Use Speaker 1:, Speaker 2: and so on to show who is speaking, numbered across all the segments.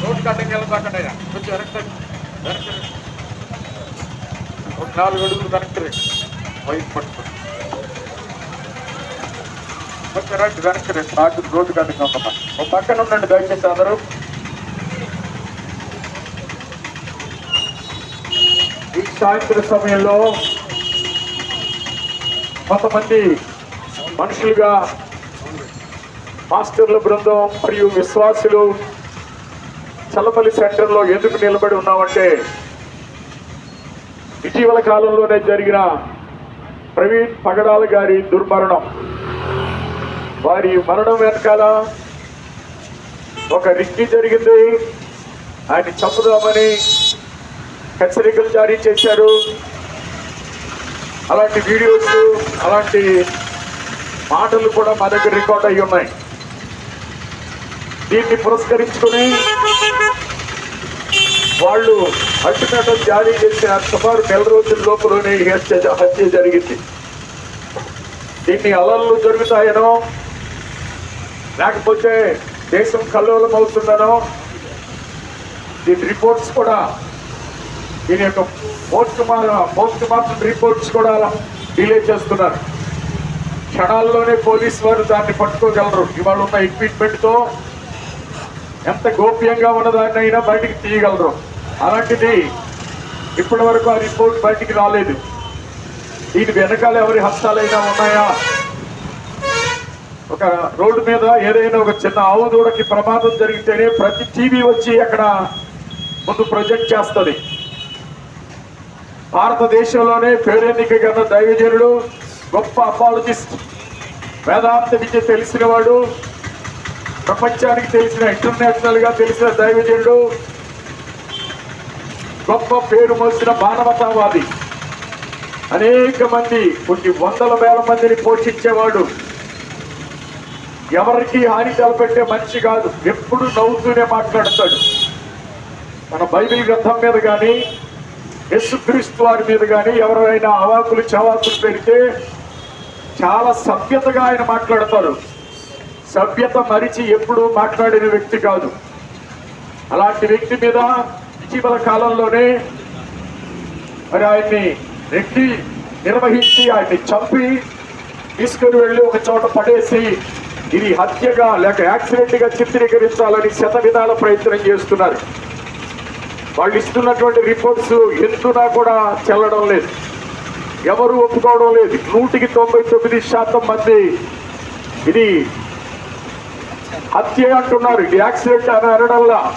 Speaker 1: Road కట్టంగి వెళ్ళకండి కొంచెం వెనక్కి వెనక్కి ఒక నాలుగు అడుగులు వెనక్కి రండి వైపు పట్టుకోండి కొంచెం రండి వెనక్కి రండి నాకు రోడ్డు కట్టింగ్ ఉందమ్మా ఒక పక్కన ఉండండి దయచేసి అందరూ. ఈ సాయంత్రం సమయంలో కొంతమంది మనుషులుగా మాస్టర్ల బృందం మరియు విశ్వాసులు చల్లపల్లి సెంటర్లో ఎందుకు నిలబడి ఉన్నామంటే ఇటీవల కాలంలోనే జరిగిన ప్రవీణ్ పగడాల గారి దుర్మరణం. వారి మరణం వెనకాల ఒక రిక్కి జరిగింది. ఆయన చంపుదామని హెచ్చరికలు జారీ చేశారు. అలాంటి వీడియోస్ అలాంటి మాటలు కూడా మా దగ్గర రికార్డ్ అయి ఉన్నాయి. దీన్ని పురస్కరించుకుని వాళ్ళు అల్టిమేటం జారీ చేసిన సుమారు నెల రోజుల లోపలనే హత్య హత్య జరిగింది. దీన్ని అలలు జరుగుతాయనో లేకపోతే దేశం కల్లోలం అవుతుందనో దీని రిపోర్ట్స్ కూడా దీని యొక్క పోస్ట్ పోస్ట్ మార్టం రిపోర్ట్స్ కూడా డిలే చేస్తున్నారు. క్షణాల్లోనే పోలీస్ వారు దాన్ని పట్టుకోగలరు. ఇవాళ ఉన్న ఎక్విప్మెంట్తో ఎంత గోప్యంగా ఉన్నదాన్ని అయినా బయటికి తీయగలరు. అలాంటిది ఇప్పటి వరకు ఆ రిపోర్ట్ బయటికి రాలేదు. దీని వెనకాల ఎవరి హస్తాలైనా ఉన్నాయా? ఒక రోడ్డు మీద ఏదైనా ఒక చిన్న ఆవు దూడకి ప్రమాదం జరిగితేనే ప్రతి టీవీ వచ్చి అక్కడ ముందు ప్రొజెక్ట్ చేస్తుంది. భారతదేశంలోనే పేరెన్నికగన్న దైవజనుడు గొప్ప అపాలజిస్ట్ వేదాంత విద్య తెలిసిన వాడు ప్రపంచానికి తెలిసిన ఇంటర్నేషనల్గా తెలిసిన దైవజనుడు గొప్ప పేరు మోసిన మానవతావాది. అనేక మంది కొన్ని వందల వేల మందిని పోషించేవాడు. ఎవరికి హాని తలపెట్టే మనిషి కాదు ఎప్పుడు నవ్వుతూనే మాట్లాడతాడు. మన బైబిల్ గ్రంథం మీద కానీ యేసుక్రీస్తు వారి మీద కానీ ఎవరైనా అవాకులు చవాకులు పెడితే చాలా సభ్యతగా ఆయన మాట్లాడతారు సభ్యత మరిచి ఎప్పుడూ మాట్లాడిన వ్యక్తి కాదు. అలాంటి వ్యక్తి మీద ఇటీవల కాలంలోనే మరి ఆయన్ని రెడ్డి నిర్వహించి ఆయన్ని చంపి తీసుకుని వెళ్ళి ఒక చోట పడేసి ఇది హత్యగా లేక యాక్సిడెంట్గా చిత్రీకరించాలని శత విధాల ప్రయత్నం చేస్తున్నారు. వాళ్ళు ఇస్తున్నటువంటి రిపోర్ట్స్ ఎందునా కూడా చెల్లడం లేదు. ఎవరు ఒప్పుకోవడం లేదు. నూటికి తొంభై తొమ్మిది శాతం మంది ఇది హత్య అంటున్నారు. ఇది యాక్సిడెంట్ అని అనడంలా.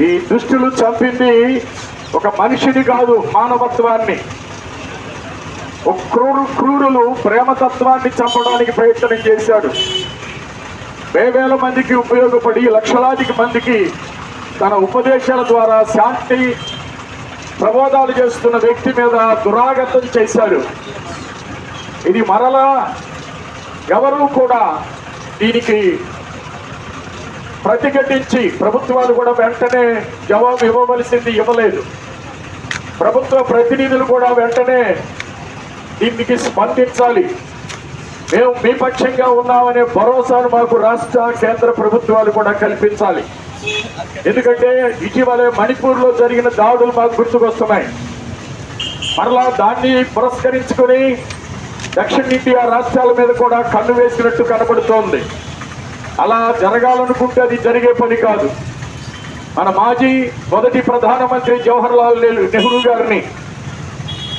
Speaker 1: ఈ దుష్టులు చంపింది ఒక మనిషిని కాదు మానవత్వాన్ని. ఒక క్రూరు క్రూరులు ప్రేమతత్వాన్ని చంపడానికి ప్రయత్నం చేశాడు. వేవేల మందికి ఉపయోగపడి లక్షలాదికి మందికి తన ఉపదేశాల ద్వారా శాంతి ప్రబోధాలు చేస్తున్న వ్యక్తి మీద దురాగతం చేశాడు ఇది మరలా ఎవరు కూడా దీనికి ప్రతిఘటించి ప్రభుత్వాలు కూడా వెంటనే జవాబు ఇవ్వవలసింది ఇవ్వలేదు. ప్రభుత్వ ప్రతినిధులు కూడా వెంటనే దీనికి స్పందించాలి. మేము మీ పక్షంగా ఉన్నామనే భరోసాను మాకు రాష్ట్ర కేంద్ర ప్రభుత్వాలు కూడా కల్పించాలి. ఎందుకంటే ఇటీవలే మణిపూర్లో జరిగిన దాడులు మాకు గుర్తుకొస్తున్నాయి. మరలా దాన్ని పురస్కరించుకొని దక్షిణ ఇండియా రాష్ట్రాల మీద కూడా కన్ను వేసినట్టు కనబడుతోంది అలా జరగాలనుకుంటే అది జరిగే పని కాదు. మన మాజీ మొదటి ప్రధానమంత్రి జవహర్ లాల్ నెహ్రూ నెహ్రూ గారిని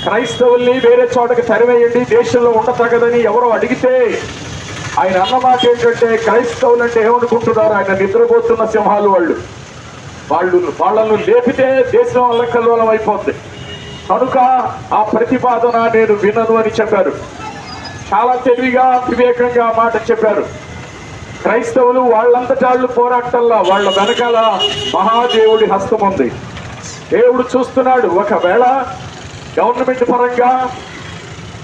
Speaker 1: క్రైస్తవుల్ని వేరే చోటకి తరివేయండి దేశంలో ఉండతగదని ఎవరో అడిగితే ఆయన అన్న మాట ఏంటంటే క్రైస్తవులు అంటే ఏమనుకుంటున్నారు? ఆయన నిద్రపోతున్న సింహాలు వాళ్ళు. వాళ్ళు వాళ్ళను లేపితే దేశం అల్లకల్లోలం అయిపోద్ది. కనుక ఆ ప్రతిపాదన నేను వినను అని చెప్పారు. చాలా తెలివిగా వివేకంగా ఆ మాట చెప్పారు. క్రైస్తవులు వాళ్ళంతటాళ్ళు పోరాటంలా వాళ్ళ వెనకాల మహాదేవుడి హస్తం ఉంది దేవుడు చూస్తున్నాడు. ఒకవేళ గవర్నమెంట్ పరంగా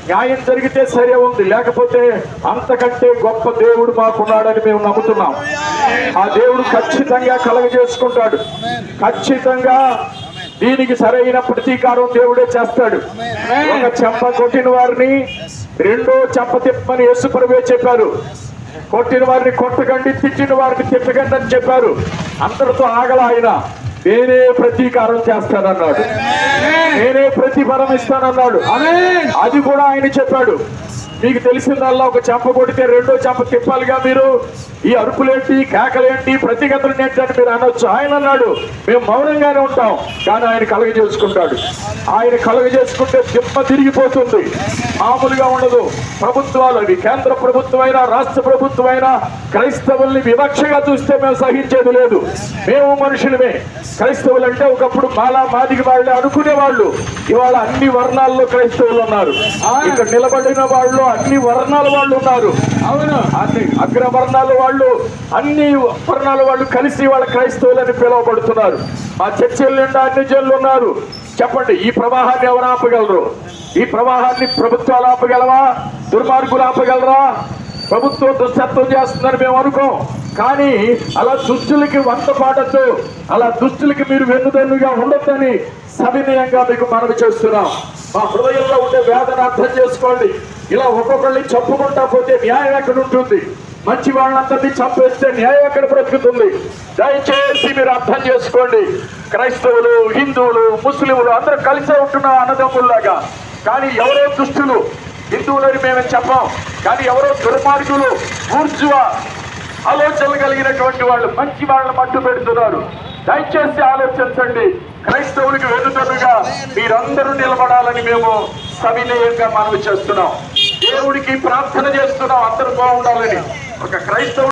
Speaker 1: న్యాయం జరిగితే సరే ఉంది. లేకపోతే అంతకంటే గొప్ప దేవుడు మాకున్నాడని మేము నమ్ముతున్నాం. ఆ దేవుడు ఖచ్చితంగా కలగజేసుకుంటాడు. ఖచ్చితంగా దీనికి సరైన ప్రతీకారం దేవుడే చేస్తాడు. ఒక చెంప కొట్టిన వారిని రెండో చెంప తిప్పని యేసుప్రభే చెప్పారు. కొట్టిన వారిని కొట్టకండి తిట్టిన వారిని తిట్టకండి అని చెప్పారు. అందరితో ఆగల ఆయన. నేనే ప్రతీకారం చేస్తానన్నాడు. నేనే ప్రతిఫలం ఇస్తానన్నాడు. అది కూడా ఆయన చెప్పాడు. మీకు తెలిసిందల్లా ఒక చెంప కొడితే రెండో చెంప తిప్పాలిగా మీరు. ఈ అరుపులేంటి కేకలేంటి ప్రతిగతులు ఏంటి అని మీరు అనొచ్చు. ఆయన అన్నాడు మేము మౌనంగానే ఉంటాం కానీ ఆయన కలగ చేసుకుంటాడు. ఆయన కలగ చేసుకుంటే దిమ్మ తిరిగిపోతుంది. మామూలుగా ఉండదు. ప్రభుత్వాలు అవి. కేంద్ర ప్రభుత్వం అయినా రాష్ట్ర ప్రభుత్వం అయినా క్రైస్తవుల్ని వివక్షగా చూస్తే మేము సహించేది లేదు. మేము మనుషులమే. క్రైస్తవులు అంటే ఒకప్పుడు మాలా మాదిగి వాళ్ళే అనుకునే వాళ్ళు ఇవాళ అన్ని వర్ణాల్లో క్రైస్తవులు ఉన్నారు. ఇక్కడ నిలబడిన వాళ్ళు అన్ని వర్ణాల వాళ్ళు ఉన్నారు. అవును. అన్ని అగ్రవర్ణాల వాళ్ళు అన్ని వర్ణాల వాళ్ళు కలిసి వాళ్ళ క్రైస్తవులని పిలువబడుతున్నారు. మా చర్చల నిండా అన్ని జనులు ఉన్నారు. చెప్పండి ఈ ప్రవాహాన్ని ఎవరు ఆపగలరు? ఈ ప్రవాహాన్ని ప్రభుత్వాలు ఆపగలవా? దుర్మార్గులు ఆపగలరా? ప్రభుత్వం దుష్టత్వం చేస్తుందని మేము అనుకోం. కానీ అలా దుష్టులకి వంత పాడద్దు. అలా దుష్టులకి మీరు వెన్నుదన్నుగా ఉండొద్దని సవినయంగా మీకు మనవి చేస్తున్నాం. మా హృదయంలో ఉండే వేదన అర్థం చేసుకోండి. ఇలా ఒక్కొక్కరిని చంపుకుంటా పోతే న్యాయం ఎక్కడ ఉంటుంది? మంచి వాళ్ళందరినీ చంపేస్తే న్యాయం ఎక్కడ బ్రతుకుతుంది? దయచేసి మీరు అర్థం చేసుకోండి. క్రైస్తవులు హిందువులు ముస్లింలు అందరూ కలిసే ఉంటున్నాం అన్నదమ్ముల్లాగా. కానీ ఎవరో దుష్టులు హిందువులని మేము చెప్పాం కానీ ఎవరో దుర్మార్గులు ఊర్జువ ఆలోచనలు కలిగినటువంటి వాళ్ళు మంచి వాళ్ళని మట్టు పెడుతున్నారు. దయచేసి ఆలోచించండి. క్రైస్తవులకు వెనుదనుగా మీరందరూ నిలబడాలని మేము సవినయంగా మనవి చేస్తున్నాం. దేవుడికి ప్రార్థన చేస్తున్నాం అందరూ బాగుండాలని. ఒక క్రైస్తవుడు